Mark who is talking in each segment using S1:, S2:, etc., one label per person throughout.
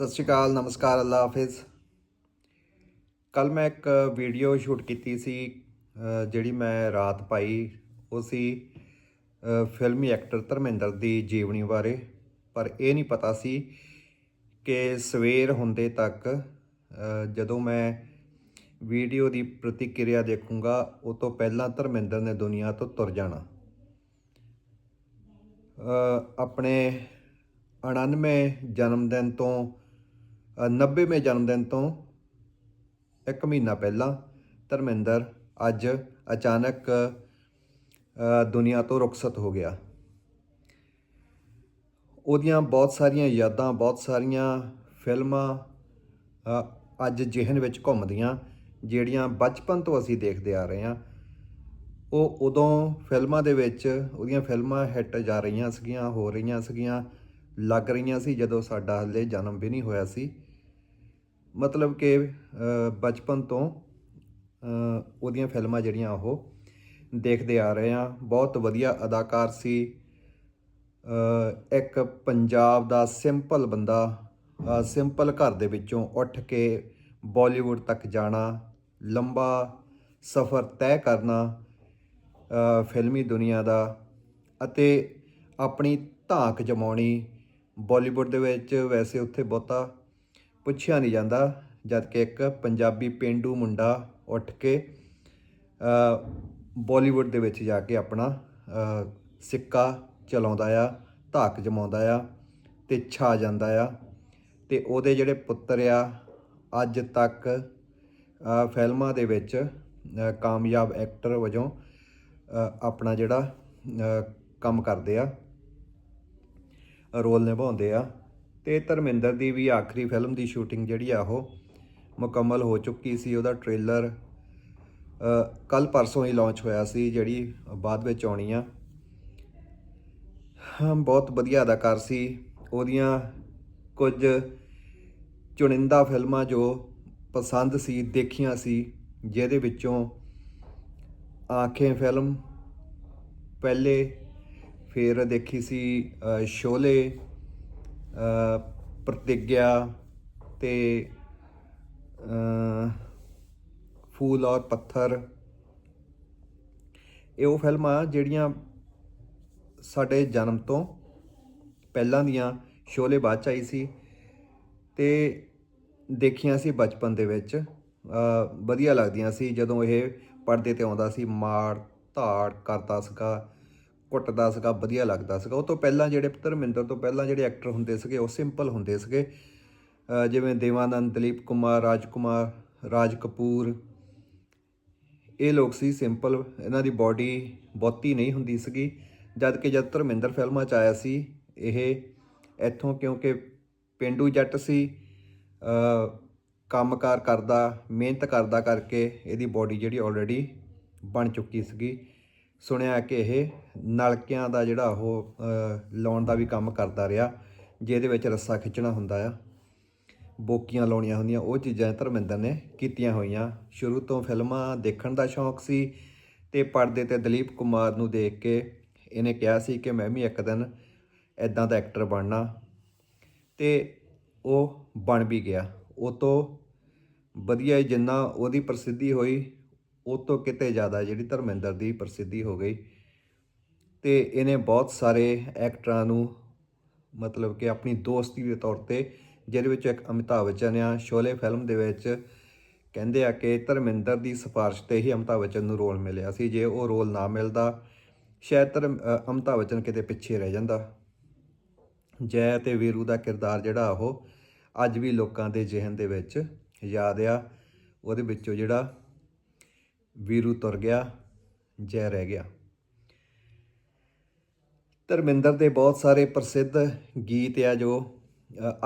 S1: ਸਤਿ ਸ਼੍ਰੀ ਅਕਾਲ, ਨਮਸਕਾਰ ਅੱਲਾ ਹਾਫਿਜ਼। ਕੱਲ ਮੈਂ ਇੱਕ ਵੀਡੀਓ ਸ਼ੂਟ ਕੀਤੀ ਸੀ ਜਿਹੜੀ ਮੈਂ ਰਾਤ ਪਾਈ, ਉਹ ਸੀ ਫਿਲਮੀ ਐਕਟਰ ਧਰਮਿੰਦਰ ਦੀ ਜੀਵਨੀ ਬਾਰੇ। ਪਰ ਇਹ ਨਹੀਂ ਪਤਾ ਸੀ ਕਿ ਸਵੇਰ ਹੁੰਦੇ ਤੱਕ ਜਦੋਂ ਮੈਂ ਵੀਡੀਓ ਦੀ ਪ੍ਰਤੀਕਿਰਿਆ ਦੇਖੂੰਗਾ, ਉਹ ਤੋਂ ਪਹਿਲਾਂ ਧਰਮਿੰਦਰ ਨੇ ਦੁਨੀਆ ਤੋਂ ਤੁਰ ਜਾਣਾ। ਆਪਣੇ 99 ਜਨਮ ਦਿਨ ਤੋਂ 90ਵੇਂ ਜਨਮ ਦਿਨ ਤੋਂ ਇੱਕ ਮਹੀਨਾ ਪਹਿਲਾਂ ਧਰਮਿੰਦਰ ਅੱਜ ਅਚਾਨਕ ਦੁਨੀਆ ਤੋਂ ਰੁਖਸਤ ਹੋ ਗਿਆ। ਉਹਦੀਆਂ ਬਹੁਤ ਸਾਰੀਆਂ ਯਾਦਾਂ ਬਹੁਤ ਸਾਰੀਆਂ ਫਿਲਮਾਂ ਅ, ਅੱਜ ਜਿਹਨ ਵਿੱਚ ਘੁੰਮਦੀਆਂ ਜਿਹੜੀਆਂ ਬਚਪਨ ਤੋਂ ਅਸੀਂ ਦੇਖਦੇ ਆ ਰਹੇ ਹਾਂ। ਉਹ ਉਦੋਂ ਫਿਲਮਾਂ ਦੇ ਵਿੱਚ ਉਹਦੀਆਂ ਫਿਲਮਾਂ ਹਿੱਟ ਜਾ ਰਹੀਆਂ ਸੀਗੀਆਂ ਹੋ ਰਹੀਆਂ ਸੀਗੀਆਂ ਲੱਗ ਰਹੀਆਂ ਸੀ ਜਦੋਂ ਸਾਡਾ ਹਲੇ ਜਨਮ ਵੀ ਨਹੀਂ ਹੋਇਆ ਸੀ। ਮਤਲਬ ਕਿ ਬਚਪਨ ਤੋਂ ਉਹਦੀਆਂ ਫਿਲਮਾਂ ਜਿਹੜੀਆਂ ਉਹ ਦੇਖਦੇ ਆ ਰਹੇ ਆ ਬਹੁਤ ਵਧੀਆ ਅਦਾਕਾਰ ਸੀ। ਇੱਕ ਪੰਜਾਬ ਦਾ ਸਿੰਪਲ ਬੰਦਾ ਸਿੰਪਲ ਘਰ ਦੇ ਵਿੱਚੋਂ ਉੱਠ ਕੇ ਬਾਲੀਵੁੱਡ ਤੱਕ ਜਾਣਾ, ਲੰਬਾ ਸਫ਼ਰ ਤੈਅ ਕਰਨਾ ਫਿਲਮੀ ਦੁਨੀਆ ਦਾ ਅਤੇ ਆਪਣੀ ਧਾਕ ਜਮਾਉਣੀ। ਬਾਲੀਵੁੱਡ ਦੇ ਵਿੱਚ ਵੈਸੇ ਉੱਥੇ ਬਹੁਤਾ ਪੁੱਛਿਆ ਨਹੀਂ ਜਾਂਦਾ ਜਦ ਕਿ ਇੱਕ ਪੰਜਾਬੀ ਪਿੰਡੂ ਮੁੰਡਾ ਉੱਠ ਕੇ ਅ, ਬਾਲੀਵੁੱਡ ਦੇ ਵਿੱਚ ਜਾ ਕੇ ਆਪਣਾ ਸਿੱਕਾ ਚਲਾਉਂਦਾ ਆ ਧਾਕ ਜਮਾਉਂਦਾ ਆ ਤੇ ਛਾ ਜਾਂਦਾ ਆ ਤੇ ਉਹਦੇ ਜਿਹੜੇ ਪੁੱਤਰ ਆ ਅੱਜ ਤੱਕ ਫਿਲਮਾਂ ਦੇ ਵਿੱਚ ਕਾਮਯਾਬ ਐਕਟਰ ਵਜੋਂ ਆਪਣਾ ਜਿਹੜਾ ਕੰਮ ਕਰਦੇ ਆ ਰੋਲ ਨਿਭਾਉਂਦੇ ਆ। ਤੇ ਧਰਮਿੰਦਰ ਦੀ ਵੀ ਆਖਰੀ ਫਿਲਮ ਦੀ ਸ਼ੂਟਿੰਗ ਜਿਹੜੀ ਆ ਉਹ ਮੁਕੰਮਲ ਹੋ ਚੁੱਕੀ ਸੀ। ਉਹਦਾ ਟ੍ਰੇਲਰ ਕੱਲ ਪਰਸੋਂ ਹੀ ਲਾਂਚ ਹੋਇਆ ਸੀ, ਜਿਹੜੀ ਬਾਅਦ ਵਿੱਚ ਆਉਣੀ ਆ। ਬਹੁਤ ਵਧੀਆ ਅਦਾਕਾਰ ਸੀ। ਉਹਦੀਆਂ ਕੁਝ ਚੁਣਿੰਦਾ ਫਿਲਮਾਂ ਜੋ ਪਸੰਦ ਸੀ, ਦੇਖੀਆਂ ਸੀ, ਜਿਹਦੇ ਵਿੱਚੋਂ ਆਂਖੇ ਫਿਲਮ ਪਹਿਲੇ, ਫਿਰ ਦੇਖੀ ਸੀ ਸ਼ੋਲੇ ਪ੍ਰਤਿਗਿਆ ਤੇ ਫੂਲ ਔਰ ਪੱਥਰ। ਇਹ ਉਹ ਫਿਲਮਾਂ ਜਿਹੜੀਆਂ ਸਾਡੇ ਜਨਮ ਤੋਂ ਪਹਿਲਾਂ ਦੀਆਂ ਸ਼ੋਲੇ ਬਾਅਦ ਚ ਆਈ ਸੀ ਤੇ ਦੇਖੀਆਂ ਸੀ ਬਚਪਨ ਦੇ ਵਿੱਚ। ਵਧੀਆ ਲੱਗਦੀਆਂ ਸੀ ਜਦੋਂ ਇਹ ਪਰਦੇ ਤੇ ਆਉਂਦਾ ਸੀ, ਮਾਰ, ਧਾੜ ਕਰਦਾ ਸੀਗਾ। ਕੁੱਟਦਾ ਸੀਗਾ ਵਧੀਆ ਲੱਗਦਾ ਸੀਗਾ। ਉਹ ਤੋਂ ਪਹਿਲਾਂ ਜਿਹੜੇ ਧਰਮਿੰਦਰ ਤੋਂ ਪਹਿਲਾਂ ਜਿਹੜੇ ਐਕਟਰ ਹੁੰਦੇ ਸੀਗੇ ਉਹ ਸਿੰਪਲ ਹੁੰਦੇ ਸੀਗੇ। ਜਿਵੇਂ ਦੇਵਾਨੰਦ ਦਲੀਪ ਕੁਮਾਰ ਰਾਜ ਕੁਮਾਰ ਰਾਜ ਕਪੂਰ। ਇਹ ਲੋਕ ਸੀ ਸਿੰਪਲ ਇਹਨਾਂ ਦੀ ਬਾਡੀ ਬਹੁਤੀ ਨਹੀਂ ਹੁੰਦੀ ਸੀਗੀ। ਜਦ ਕਿ ਜਦ ਧਰਮਿੰਦਰ ਫਿਲਮਾਂ 'ਚ ਆਇਆ ਸੀ ਇਹ ਇੱਥੋਂ ਕਿਉਂਕਿ ਪਿੰਡੂ ਜੱਟ ਸੀ ਅ, ਕੰਮਕਾਰ ਕਰਦਾ ਮਿਹਨਤ ਕਰਦਾ ਕਰਕੇ ਇਹਦੀ ਬਾਡੀ ਜਿਹੜੀ ਆਲਰੇਡੀ ਬਣ ਚੁੱਕੀ ਸੀਗੀ। ਸੁਣਿਆ ਕਿ ਇਹ ਨਲਕਿਆਂ ਦਾ ਜਿਹੜਾ ਉਹ ਲਾਉਣ ਦਾ ਵੀ ਕੰਮ ਕਰਦਾ ਰਿਹਾ, ਜਿਹਦੇ ਵਿੱਚ ਰੱਸਾ ਖਿੱਚਣਾ ਹੁੰਦਾ ਆ। ਬੋਕੀਆਂ ਲਾਉਣੀਆਂ ਹੁੰਦੀਆਂ, ਉਹ ਚੀਜ਼ਾਂ ਧਰਮਿੰਦਰ ਨੇ ਕੀਤੀਆਂ ਹੋਈਆਂ। ਸ਼ੁਰੂ ਤੋਂ ਫਿਲਮਾਂ ਦੇਖਣ ਦਾ ਸ਼ੌਂਕ ਸੀ ਤੇ ਪਰਦੇ ਤੇ ਦਲੀਪ ਕੁਮਾਰ ਨੂੰ ਦੇਖ ਕੇ ਇਹਨੇ ਕਿਹਾ ਸੀ ਕਿ ਮੈਂ ਵੀ ਇੱਕ ਦਿਨ ਐਦਾਂ ਦਾ ਐਕਟਰ ਬਣਨਾ। ਤੇ ਉਹ ਬਣ ਵੀ ਗਿਆ। ਉਹ ਤੋਂ ਵਧੀਆ ਜਿੰਨਾ ਉਹਦੀ ਪ੍ਰਸਿੱਧੀ ਹੋਈ ਉਹ ਤੋਂ ਕਿਤੇ ਜ਼ਿਆਦਾ ਜਿਹੜੀ ਧਰਮਿੰਦਰ ਦੀ ਪ੍ਰਸਿੱਧੀ ਹੋ ਗਈ ਤੇ ਇਹਨੇ ਬਹੁਤ ਸਾਰੇ ਐਕਟਰਾਂ ਨੂੰ ਮਤਲਬ ਕਿ ਆਪਣੀ ਦੋਸਤੀ ਦੇ ਤੌਰ ਤੇ ਜਿਹਦੇ ਵਿੱਚ ਇੱਕ ਅਮਿਤਾਭ ਬੱਚਨ ਆ, ਸ਼ੋਲੇ ਫਿਲਮ ਦੇ ਵਿੱਚ ਕਹਿੰਦੇ ਆ ਕਿ ਧਰਮਿੰਦਰ ਦੀ ਸਿਫਾਰਿਸ਼ ਤੇ ਹੀ ਅਮਿਤਾਭ ਬੱਚਨ ਨੂੰ ਰੋਲ ਮਿਲਿਆ ਸੀ, ਜੇ ਉਹ ਰੋਲ ਨਾ ਮਿਲਦਾ ਸ਼ਾਇਦ ਧਰਮ ਅਮਿਤਾਭ ਬੱਚਨ ਕਿਤੇ ਪਿੱਛੇ ਰਹਿ ਜਾਂਦਾ। ਜੈ ਤੇ ਵੀਰੂ ਦਾ ਕਿਰਦਾਰ ਜਿਹੜਾ ਉਹ ਅੱਜ ਵੀ ਲੋਕਾਂ ਦੇ ਜ਼ਿਹਨ ਦੇ ਵਿੱਚ ਯਾਦ ਆ, ਉਹਦੇ ਵਿੱਚੋਂ ਜਿਹੜਾ ਵੀਰੂ ਤੁਰ ਗਿਆ, ਜੈ ਰਹਿ ਗਿਆ। ਧਰਮਿੰਦਰ ਦੇ ਬਹੁਤ ਸਾਰੇ ਪ੍ਰਸਿੱਧ ਗੀਤ ਆ ਜੋ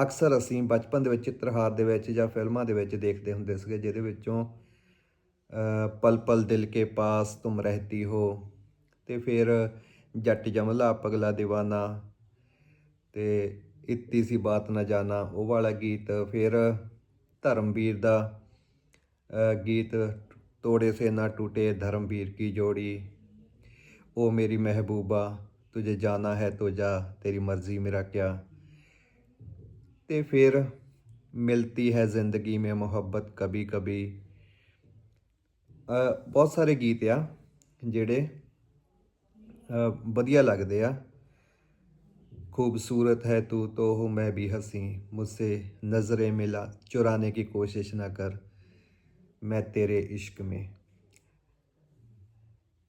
S1: ਅਕਸਰ ਅਸੀਂ ਬਚਪਨ ਦੇ ਵਿੱਚ ਚਿੱਤਰਹਾਰ ਦੇ ਵਿੱਚ ਜਾਂ ਫਿਲਮਾਂ ਦੇ ਵਿੱਚ ਦੇਖਦੇ ਹੁੰਦੇ ਸੀਗੇ, ਜਿਹਦੇ ਵਿੱਚੋਂ ਪਲ ਪਲ ਦਿਲ ਕੇ ਪਾਸ ਤੁਮ ਰਹਤੀ ਹੋ, ਤੇ ਫਿਰ ਜੱਟ ਜਮਲਾ ਪਗਲਾ دیਵਾਨਾ ਤੇ ਇਤਨੀ ਸੀ ਬਾਤ ਨਾ ਜਾਣਾ ਉਹ ਵਾਲਾ ਗੀਤ, ਫਿਰ ਧਰਮਵੀਰ ਦਾ ਗੀਤ तोड़े से ना टूटे धर्मवीर की जोड़ी ओ मेरी महबूबा तुझे ਜਾਣਾ ਹੈ तो जा तेरी मर्जी मेरा क्या ਤੇ ਫਿਰ ਮਿਲਤੀ ਹੈ ਜ਼ਿੰਦਗੀ ਮੇ ਮੁਹੱਬਤ ਕਭੀ ਕਭੀ ਬਹੁਤ ਸਾਰੇ ਗੀਤ ਆ ਜਿਹੜੇ ਵਧੀਆ ਲੱਗਦੇ ਆ खूबसूरत है तू तो हूँ मैं भी हंसी मुझसे नज़रें मिला चुराने की कोशिश ना कर ਮੈਂ ਤੇਰੇ ਇਸ਼ਕ ਮੇ।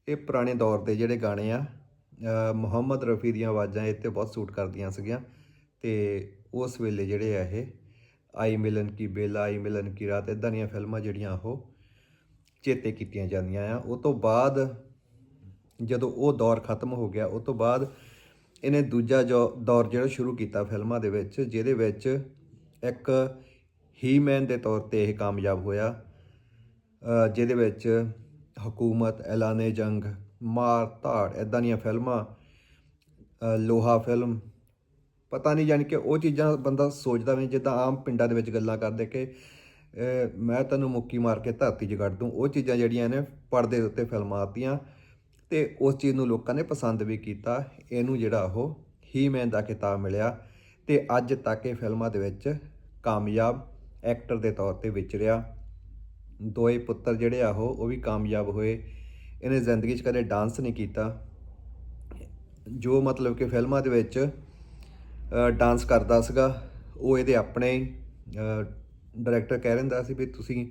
S1: ਇਹ ਪੁਰਾਣੇ ਦੌਰ ਦੇ ਜਿਹੜੇ ਗਾਣੇ ਆ ਮੁਹੰਮਦ ਰਫੀ ਦੀਆਂ ਆਵਾਜ਼ਾਂ ਇੱਥੇ ਬਹੁਤ ਸੂਟ ਕਰਦੀਆਂ ਸੀਗੀਆਂ ਤੇ ਉਸ ਵੇਲੇ ਜਿਹੜੇ ਆ ਇਹ, ਆਈ ਮਿਲਨ ਕੀ ਬੇਲਾ, ਆਈ ਮਿਲਨ ਕੀ ਰਾਤ ਇਦਾਂ ਦੀਆਂ ਫਿਲਮਾਂ ਜਿਹੜੀਆਂ ਉਹ ਚੇਤੇ ਕੀਤੀਆਂ ਜਾਂਦੀਆਂ ਆ। ਉਹ ਤੋਂ ਬਾਅਦ ਜਦੋਂ ਉਹ ਦੌਰ ਖਤਮ ਹੋ ਗਿਆ ਉਸ ਤੋਂ ਬਾਅਦ ਇਹਨੇ ਦੂਜਾ ਜੋ ਦੌਰ ਜਿਹੜਾ ਸ਼ੁਰੂ ਕੀਤਾ ਫਿਲਮਾਂ ਦੇ ਵਿੱਚ, ਜਿਹਦੇ ਵਿੱਚ ਇੱਕ ਹੀ ਮੈਨ ਦੇ ਤੌਰ ਤੇ ਇਹ ਕਾਮਯਾਬ ਹੋਇਆ। ਜਿਹਦੇ ਵਿੱਚ ਹਕੂਮਤ, ਐਲਾਨੇ ਜੰਗ, ਮਾਰ ਧਾੜ ਇਦਾਂ ਦੀਆਂ ਫਿਲਮਾਂ ਲੋਹਾ ਫਿਲਮ, ਪਤਾ ਨਹੀਂ ਜਾਣੀ ਕਿ ਉਹ ਚੀਜ਼ਾਂ ਬੰਦਾ ਸੋਚਦਾ ਵੀ ਜਿੱਦਾਂ ਆਮ ਪਿੰਡਾਂ ਦੇ ਵਿੱਚ ਗੱਲਾਂ ਕਰਦੇ ਕਿ ਮੈਂ ਤੈਨੂੰ ਮੁੱਕੀ ਮਾਰ ਕੇ ਧਰਤੀ 'ਚ ਕੱਢ ਦੂੰ। ਉਹ ਚੀਜ਼ਾਂ ਜਿਹੜੀਆਂ ਨੇ ਪਰਦੇ ਦੇ ਉੱਤੇ ਫਿਲਮਾਂ ਆਤੀਆਂ ਤੇ ਉਸ ਚੀਜ਼ ਨੂੰ ਲੋਕਾਂ ਨੇ ਪਸੰਦ ਵੀ ਕੀਤਾ। ਇਹਨੂੰ ਜਿਹੜਾ ਉਹ ਹੀਮੈਨ ਦਾ ਖਿਤਾਬ ਮਿਲਿਆ ਤੇ ਅੱਜ ਤੱਕ ਇਹ ਫਿਲਮਾਂ ਦੇ ਵਿੱਚ ਕਾਮਯਾਬ ਐਕਟਰ ਦੇ ਤੌਰ ਤੇ ਵਿਚਰਿਆ। ਦੋਏ ਪੁੱਤਰ ਜਿਹੜੇ ਆ ਉਹ ਉਹ ਵੀ ਕਾਮਯਾਬ ਹੋਏ। ਇਹਨੇ ਜ਼ਿੰਦਗੀ 'ਚ ਕਦੇ ਡਾਂਸ ਨਹੀਂ ਕੀਤਾ। ਜੋ ਮਤਲਬ ਕਿ ਫਿਲਮਾਂ ਦੇ ਵਿੱਚ ਡਾਂਸ ਕਰਦਾ ਸੀਗਾ, ਉਹ ਇਹਦੇ ਆਪਣੇ ਡਾਇਰੈਕਟਰ ਕਹਿ ਰਹਿੰਦਾ ਸੀ ਵੀ ਤੁਸੀਂ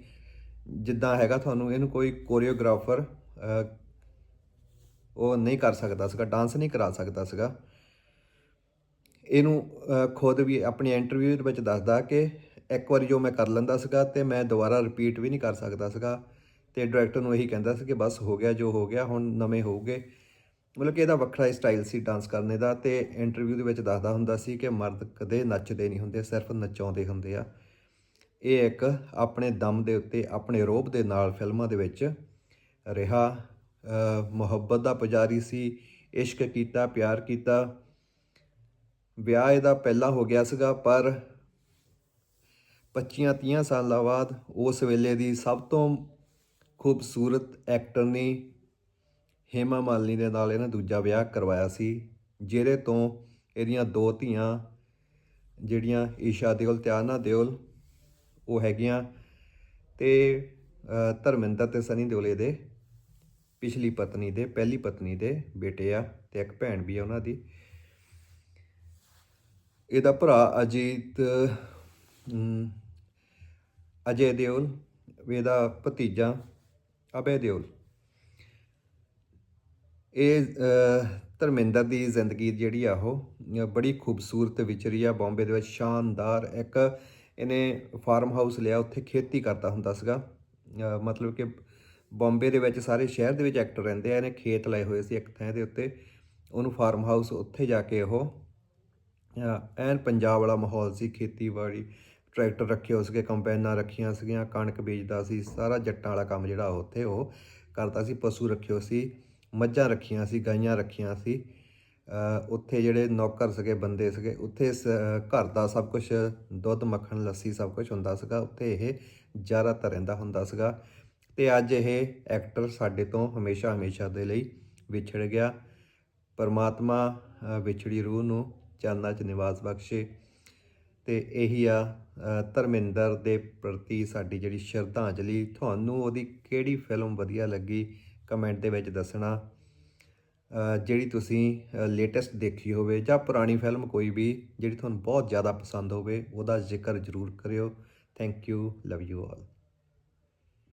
S1: ਜਿੱਦਾਂ ਹੈਗਾ ਤੁਹਾਨੂੰ, ਇਹਨੂੰ ਕੋਈ ਕੋਰੀਓਗ੍ਰਾਫਰ ਉਹ ਨਹੀਂ ਕਰ ਸਕਦਾ ਸੀਗਾ ਡਾਂਸ ਨਹੀਂ ਕਰਾ ਸਕਦਾ ਸੀਗਾ। ਇਹਨੂੰ ਖੁਦ ਵੀ ਆਪਣੀ ਇੰਟਰਵਿਊ ਦੇ ਵਿੱਚ ਦੱਸਦਾ ਕਿ ਇੱਕ ਵਾਰੀ ਜੋ ਮੈਂ ਕਰ ਲੈਂਦਾ ਸੀਗਾ ਤੇ ਮੈਂ ਦੁਬਾਰਾ ਰਿਪੀਟ ਵੀ ਨਹੀਂ ਕਰ ਸਕਦਾ ਸੀਗਾ ਤੇ ਡਾਇਰੈਕਟਰ ਨੂੰ ਇਹੀ ਕਹਿੰਦਾ ਸੀ ਕਿ ਬਸ ਹੋ ਗਿਆ ਜੋ ਹੋ ਗਿਆ, ਹੁਣ ਨਵੇਂ ਹੋਊਗੇ। ਮਤਲਬ ਕਿ ਇਹਦਾ ਵੱਖਰਾ ਸਟਾਈਲ ਸੀ ਡਾਂਸ ਕਰਨੇ ਦਾ ਤੇ ਇੰਟਰਵਿਊ ਦੇ ਵਿੱਚ ਦੱਸਦਾ ਹੁੰਦਾ ਸੀ ਕਿ ਮਰਦ ਕਦੇ ਨੱਚਦੇ ਨਹੀਂ ਹੁੰਦੇ, ਸਿਰਫ ਨਚਾਉਂਦੇ ਹੁੰਦੇ ਆ। ਇਹ ਇੱਕ ਆਪਣੇ ਦਮ ਦੇ ਉੱਤੇ, ਆਪਣੇ ਰੋਬ ਦੇ ਨਾਲ ਫਿਲਮਾਂ ਦੇ ਵਿੱਚ ਰਿਹਾ। ਮੁਹੱਬਤ ਦਾ ਪੁਜਾਰੀ ਸੀ, ਇਸ਼ਕ ਕੀਤਾ, ਪਿਆਰ ਕੀਤਾ। ਵਿਆਹ ਇਹਦਾ ਪਹਿਲਾਂ ਹੋ ਗਿਆ ਸੀਗਾ, ਪਰ 25 30 ਸਾਲਾਂ ਬਾਅਦ ਉਸ ਵੇਲੇ ਦੀ ਸਭ ਤੋਂ ਖੂਬਸੂਰਤ ਐਕਟਰ ਨੇ ਹੇਮਾ ਮਾਲਿਨੀ ਦੇ ਨਾਲ ਇਹਨੇ ਦੂਜਾ ਵਿਆਹ ਕਰਵਾਇਆ ਸੀ, ਜਿਹਦੇ ਤੋਂ ਇਹਦੀਆਂ ਦੋ ਧੀਆਂ ਜਿਹੜੀਆਂ ਈਸ਼ਾ ਦਿਓਲ ਤੇ ਆਨਾ ਦਿਓਲ ਉਹ ਹੈਗੀਆਂ ਤੇ ਧਰਮਿੰਦਰ ਤੇ ਸਨੀ ਦਿਓਲ ਇਹਦੇ ਪਿਛਲੀ ਪਤਨੀ ਦੇ, ਪਹਿਲੀ ਪਤਨੀ ਦੇ ਬੇਟੇ ਆ ਤੇ ਇੱਕ ਭੈਣ ਵੀ ਆ ਉਹਨਾਂ ਦੀ। ਇਹਦਾ ਭਰਾ ਅਜੀਤ ਅਜੇ ਦਿਓਲ ਇਹਦਾ ਭਤੀਜਾ, ਅਬੇ ਦਿਓਲ। ਇਹ ਧਰਮਿੰਦਰ ਦੀ ਜ਼ਿੰਦਗੀ ਜਿਹੜੀ ਆ ਉਹ ਬੜੀ ਖੂਬਸੂਰਤ ਵਿਚਰੀ ਆ। ਬੰਬੇ ਦੇ ਵਿੱਚ ਸ਼ਾਨਦਾਰ ਇੱਕ ਇਹਨੇ ਫਾਰਮ ਹਾਊਸ ਲਿਆ, ਉੱਥੇ ਖੇਤੀ ਕਰਦਾ ਹੁੰਦਾ ਸੀਗਾ। ਮਤਲਬ ਕਿ ਬੰਬੇ ਦੇ ਵਿੱਚ ਸਾਰੇ ਸ਼ਹਿਰ ਦੇ ਵਿੱਚ ਐਕਟਰ ਰਹਿੰਦੇ ਆ। ਇਹਨੇ ਖੇਤ ਲਏ ਹੋਏ ਸੀ ਇੱਕ ਥਾਂ ਦੇ ਉੱਤੇ। ਉਹਨੂੰ ਫਾਰਮ ਹਾਊਸ ਉੱਥੇ ਜਾ ਕੇ ਉਹ ਐਨ ਪੰਜਾਬ ਵਾਲਾ ਮਾਹੌਲ ਸੀ, ਖੇਤੀਬਾੜੀ ਟਰੈਕਟਰ ਰੱਖੇ ਹੋ ਸੀਗੇ ਕੰਪੈਨਾਂ ਰੱਖੀਆਂ ਸੀਗੀਆਂ, ਕਣਕ ਬੀਜਦਾ ਸੀ, ਸਾਰਾ ਜੱਟਾਂ ਵਾਲਾ ਕੰਮ ਜਿਹੜਾ ਉਹ ਉੱਥੇ ਉਹ ਕਰਦਾ ਸੀ, ਪਸ਼ੂ ਰੱਖਿਓ ਸੀ, ਮੱਝਾਂ ਰੱਖੀਆਂ ਸੀ, ਗਾਈਆਂ ਰੱਖੀਆਂ ਸੀ ਉੱਥੇ ਜਿਹੜੇ ਨੌਕਰ ਸੀਗੇ, ਬੰਦੇ ਸੀਗੇ, ਉੱਥੇ ਸ- ਘਰ ਦਾ ਸਭ ਕੁਝ ਦੁੱਧ, ਮੱਖਣ, ਲੱਸੀ ਸਭ ਕੁਝ ਹੁੰਦਾ ਸੀਗਾ, ਉੱਥੇ ਇਹ ਜ਼ਿਆਦਾਤਰ ਰਹਿੰਦਾ ਹੁੰਦਾ ਸੀਗਾ ਤੇ ਅੱਜ ਇਹ ਐਕਟਰ ਸਾਡੇ ਤੋਂ ਹਮੇਸ਼ਾ ਹਮੇਸ਼ਾ ਦੇ ਲਈ ਵਿਛੜ ਗਿਆ। ਪਰਮਾਤਮਾ ਵਿਛੜੀ ਰੂਹ ਨੂੰ ਚਾਨਣਾ ਚ ਨਿਵਾਸ ਬਖਸ਼ੇ। ਤੇ ਇਹੀ ਆ ਧਰਮਿੰਦਰ ਦੇ ਪ੍ਰਤੀ ਸਾਡੀ ਜਿਹੜੀ ਸ਼ਰਧਾਂਜਲੀ, ਤੁਹਾਨੂੰ ਉਹਦੀ ਕਿਹੜੀ ਫਿਲਮ ਵਧੀਆ ਲੱਗੀ ਕਮੈਂਟ ਦੇ ਵਿੱਚ ਦੱਸਣਾ। ਜਿਹੜੀ ਤੁਸੀਂ ਲੇਟੈਸਟ ਦੇਖੀ ਹੋਵੇ ਜਾਂ ਪੁਰਾਣੀ ਫਿਲਮ ਕੋਈ ਵੀ ਜਿਹੜੀ ਤੁਹਾਨੂੰ ਬਹੁਤ ਜ਼ਿਆਦਾ ਪਸੰਦ ਹੋਵੇ, ਉਹਦਾ ਜ਼ਿਕਰ ਜ਼ਰੂਰ ਕਰਿਓ। Thank you, love you all.